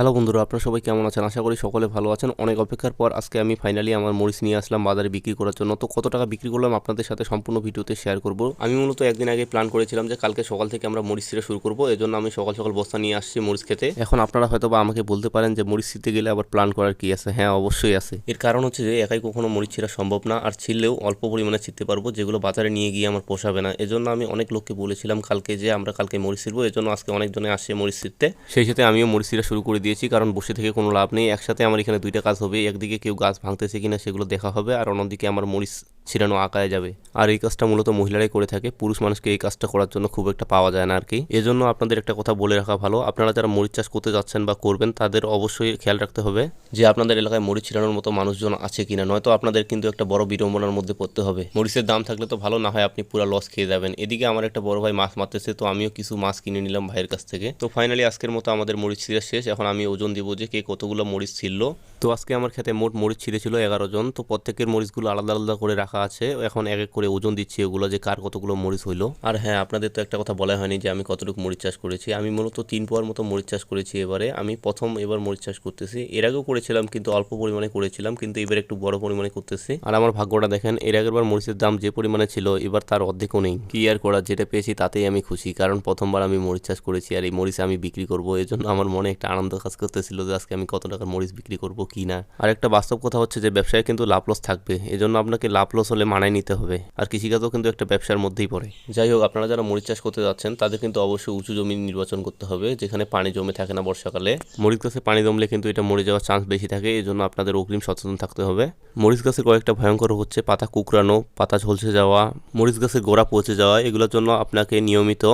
Hello বন্ধুরা, আপনারা সবাই কেমন আছেন? আশা করি সকলে ভালো আছেন। অনেক অপেক্ষার পর আজকে আমি ফাইনালি আমার মরিচ নিয়ে আসলাম বাজারে বিক্রি করার জন্য। তো কত টাকা বিক্রি করলাম আপনাদের সাথে সম্পূর্ণ ভিডিওতে শেয়ার করব। আমি মূলত একদিন আগে প্ল্যান করেছিলাম যে কালকে সকাল থেকে আমরা মরিচ ছিঁড়া শুরু করব। এজন্য আমি সকাল সকাল বস্তা নিয়ে আসছি মরিচ খেতে। এখন আপনারা হয়তো বা আমাকে বলতে পারেন যে মরিচ ছিঁড়তে গেলে আবার প্ল্যান করার কি আছে? হ্যাঁ অবশ্যই আছে। এর কারণ হচ্ছে যে একাই কখনো মরিচ ছিঁড়া সম্ভব না। আর ছিঁড়লেও অল্প পরিমাণে ছিঁড়তে পারব, যেগুলো বাজারে নিয়ে গিয়ে আমার পোষাবে না। এজন্য আমি অনেক লোককে বলেছিলাম কালকে যে আমরা কালকে মরিচ ছিঁড়বো। এজন্য আজকে অনেকজনে আসছে মরিচ ছিঁড়তে। সেই সাথে আমিও মরিচ ছিঁড়া শুরু করে দিয়েছি কারণ বসে থেকে কোনো লাভ নেই। একসাথে আমার এখানে দুইটা কাজ হবে, একদিকে কেউ গাছ ভাঙতেছে কিনা সেগুলো দেখা হবে, আর অন্যদিকে আমার মরিচ ছিড়ানো আঁকায় যাবে। আর এই কাজটা মূলত মহিলারাই করে থাকে। পুরুষ মানুষকে এই কাজটা করার জন্য খুব একটা পাওয়া যায় না আর কি এজন্য আপনাদের একটা কথা বলে রাখা ভালো। আপনারা যারা মরিচ চাষ করতে যাচ্ছেন বা করবেন, তাদের অবশ্যই খেয়াল রাখতে হবে যে আপনাদের এলাকায় মরিচ ছিড়ানোর মতো মানুষজন আছে কিনা। নয়তো আপনাদের কিন্তু একটা বড় বিড়ম্বনার মধ্যে পড়তে হবে। মরিচের দাম থাকলে তো ভালো, না হয় আপনি পুরো লস খেয়ে যাবেন। এদিকে আমার একটা বড় ভাই মাছ মারতেছে, তো আমিও কিছু মাছ কিনে নিলাম ভাইয়ের কাছ থেকে। তো ফাইনালি আজকের মতো আমাদের মরিচ ছিঁড়া শেষ। এখন আমি ওজন দিব যে কে কতগুলো মরিচ ছিল তো আজকে আমার খেতে মোট মরিচ ছিঁড়েছিল এগারো জন। তো প্রত্যেকের মরিচগুলো আলাদা আলাদা করে রাখা আছে, এখন এক এক করে ওজন দিচ্ছি এগুলো যে কার কতগুলো মরিচ হইল। আর হ্যাঁ আপনাদের তো একটা কথা বলা হয়নি যে আমি কতটুকু মরিচ চাষ করেছি। আমি মূলত তিন পোয়ার মতো মরিচ চাষ করেছি এবারে। আমি প্রথম এবার মরিচ চাষ করতেছি। এর আগেও করেছিলাম কিন্তু অল্প পরিমাণে করেছিলাম, কিন্তু এবার একটু বড় পরিমাণে করতেছি। আর আমার ভাগ্যটা দেখেন, এর আগের বার মরিচের দাম যে পরিমাণে ছিল, এবার তার অর্ধেকও নেই। কি আর করা, যেটা পেয়েছি তাতেই আমি খুশি। কারণ প্রথমবার আমি মরিচ চাষ করেছি আর এই মরিচ আমি বিক্রি করব। এই জন্য আমার মনে একটা আনন্দ কাজ করতেছিল যে আজকে আমি কত টাকার মরিচ বিক্রি করব কি না। আর একটা বাস্তব কথা হচ্ছে যে ব্যবসায় কিন্তু লাভ লস থাকবে। এজন্য আপনাকে লাভ লস হলে মানায় নিতে হবে। আর কৃষিকাজও কিন্তু একটা ব্যবসার মধ্যেই পড়ে। যাই হোক, আপনারা যারা মরিচ চাষ করতে যাচ্ছেন, তাদের কিন্তু অবশ্যই উঁচু জমি নির্বাচন করতে হবে, যেখানে পানি জমে থাকে না বর্ষাকালে। মরিচ গাছে পানি জমলে কিন্তু এটা মরে যাওয়ার চান্স বেশি থাকে এই জন্য আপনাদের অগ্রিম সচেতন থাকতে হবে। মরিচ গাছের কয়েকটা ভয়ঙ্কর হচ্ছে, পাতা কুকরানো পাতা ঝলসে যাওয়া, মরিচ গাছের গোড়া পচে যাওয়া, এগুলোর জন্য আপনাকে নিয়মিত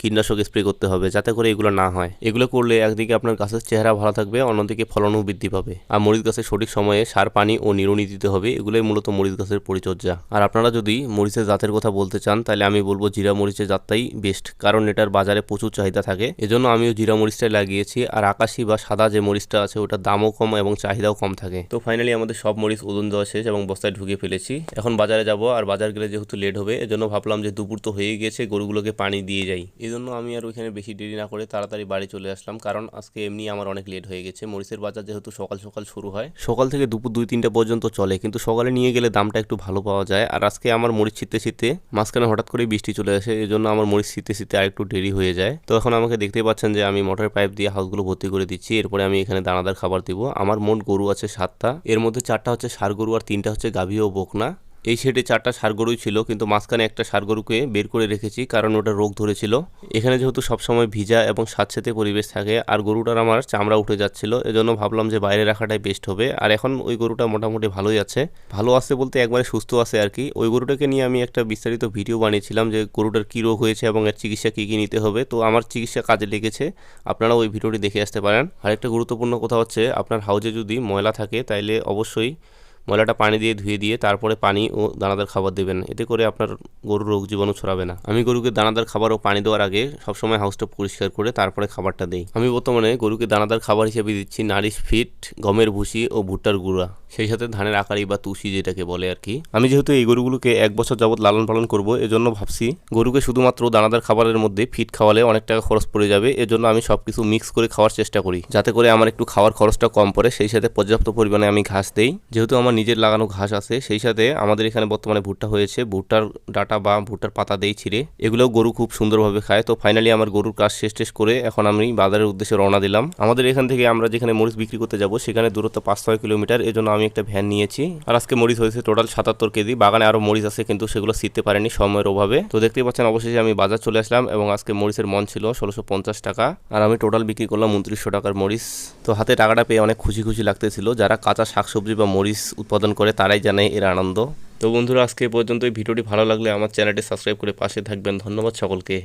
কীটনাশক স্প্রে করতে হবে যাতে করে এগুলো না হয়। এগুলো করলে একদিকে আপনার গাছের চেহারা ভালো থাকবে, অন্যদিকে ফলনও বৃদ্ধি পাবে। আর মরিচ গাছের সঠিক সময়ে সার, পানি ও নিড়ুনি দিতে হবে, এগুলোই মূলত মরিচ গাছের পরিচর্যা। আর আপনারা যদি মরিচের জাতের কথা বলতে চান, তাহলে আমি বলব জিরা মরিচের জাতটাই বেস্ট কারণ এটার বাজারে প্রচুর চাহিদা থাকে। এজন্য আমিও জিরা মরিচটাই লাগিয়েছি, আর আকাশি বা সাদা যে মরিচটা আছে ওটার দামও কম এবং চাহিদাও কম থাকে। তো ফাইনালি আমাদের সব মরিচ ওজন দেওয়া শেষ এবং বস্তায় ঢুকিয়ে ফেলেছি। এখন বাজারে যাব, আর বাজার গেলে যেহেতু লেট হবে, এজন্য ভাবলাম যে দুপুর তো হয়ে গিয়েছে গরুগুলোকে পানি দিয়ে যাই। এজন্য আমি আর ওইখানে বেশি দেরি না করে তাড়াতাড়ি বাড়ি চলে আসলাম। কারণ আজকে এমনি আমার অনেক লেট হয়ে গেছে। মরিচের বাজার যেহেতু সকাল সকাল শুরু হয়, সকাল থেকে দুপুর দুই তিনটা পর্যন্ত চলে। কিন্তু সকালে নিয়ে গেলে দামটা একটু ভালো পাওয়া যায়। আর আজকে আমার মরিচ ছিটতে ছিটতে মাঝখানে হঠাৎ করেই বৃষ্টি চলে আসে এই জন্য আমার মরিচ ছিটতে ছিটতে আর একটু দেরি হয়ে যায়। তো এখন আমাকে দেখতেই পাচ্ছেন যে আমি মোটর পাইপ দিয়ে হাউসগুলো ভর্তি করে দিচ্ছি। এরপরে আমি এখানে দানাদার খাবার দিব। আমার মোট গরু আছে সাতটা। এর মধ্যে চারটা হচ্ছে সার গরু আর তিনটা হচ্ছে গাভী ও বকনা। এই সেটে চারটা সার গরুই ছিল, কিন্তু মাঝখানে একটা সার গরুকে বের করে রেখেছি কারণ ওটা রোগ ধরেছিল। এখানে যেহেতু সবসময় ভিজা এবং স্যাঁতসেতে পরিবেশ থাকে, আর গরুটার আমার চামড়া উঠে যাচ্ছিল, এজন্য ভাবলাম যে বাইরে রাখাটাই বেস্ট হবে। আর এখন ওই গরুটা মোটামুটি ভালোই আছে। ভালো আছে বলতে একবারে সুস্থ আছে আর কি। ওই গরুটাকে নিয়ে আমি একটা বিস্তারিত ভিডিও বানিয়েছিলাম যে গরুটার কী রোগ হয়েছে এবং এর চিকিৎসা কী কী নিতে হবে। তো আমার চিকিৎসা কাজে লেগেছে আপনারা ওই ভিডিওটি দেখে আসতে পারেন। আরেকটা গুরুত্বপূর্ণ কথা হচ্ছে, আপনার হাউজে যদি ময়লা থাকে, তাইলে অবশ্যই ময়লাটা পানি দিয়ে ধুয়ে দিয়ে তারপরে পানি ও দানাদার খাবার দেবেন। এতে করে আপনার গরুর রোগ জীবাণু ছড়াবে না। আমি গরুকে দানাদার খাবার ও পানি দেওয়ার আগে সবসময় হাউসটা পরিষ্কার করে তারপরে খাবারটা দিই। আমি বর্তমানে গরুকে দানাদার খাবার হিসেবে দিচ্ছি নারিশ ফিট, গমের ভুসি ও ভুট্টার গুঁড়া। সেই সাথে ধানের আকারি বা তুষি যেটাকে বলে আর কি। আমি যেহেতু এই গরুগুলোকে এক বছর যাবত লালন পালন করব, এজন্য ভাবছি গরুকে শুধুমাত্র দানাদার খাবারের মধ্যে ফিট খাওয়ালে অনেক টাকা খরচ পড়ে যাবে। এজন্য আমি সব কিছু মিক্স করে খাওয়ার চেষ্টা করি। যাতে করে আমার একটু খাওয়ার খরচটা কম পড়ে। সেই সাথে পর্যাপ্ত পরিমাণে আমি ঘাস দেই। যেহেতু আমার নিজের লাগানো ঘাস আছে, সেই সাথে আমাদের এখানে বর্তমানে ভুট্টা হয়েছে। ভুট্টার ডাটা বা ভুট্টার পাতা দেই ছিঁড়ে। এগুলোও গরু খুব সুন্দরভাবে খায়। তো ফাইনালি আমার গরুর কাজ শেষ টেস করে এখন আমি বাজারের উদ্দেশ্যে রওনা দিলাম। আমাদের এখান থেকে আমরা যেখানে মরিচ বিক্রি করতে যাব, সেখানে দূরত্ব পাঁচ ছয় কিলোমিটার। এজন্য আমি একটা ভ্যান নিয়েছি। আর আজকে মরিচ হয়েছে টোটাল সাতাত্তর কেজি। বাগানে আরও মরিচ আছে, কিন্তু সেগুলো শিখতে পারেনি সময়ের অভাবে। তো দেখতেই পাচ্ছেন, অবশেষে আমি বাজার চলে আসলাম এবং আজকে মরিচের মন ছিল ষোলোশো পঞ্চাশ টাকা। আর আমি টোটাল বিক্রি করলাম উনত্রিশশো টাকার মরিচ। তো হাতে টাকাটা পেয়ে অনেক খুশি খুশি লাগতেছিল। যারা কাঁচা শাকসবজি বা মরিচ উৎপাদন করে, তারাই জানে এর আনন্দ। তো বন্ধুরা, আজকে পর্যন্ত এই ভিডিওটি ভালো লাগলে আমার চ্যানেলটি সাবস্ক্রাইব করে পাশে থাকবেন। ধন্যবাদ সকলকে।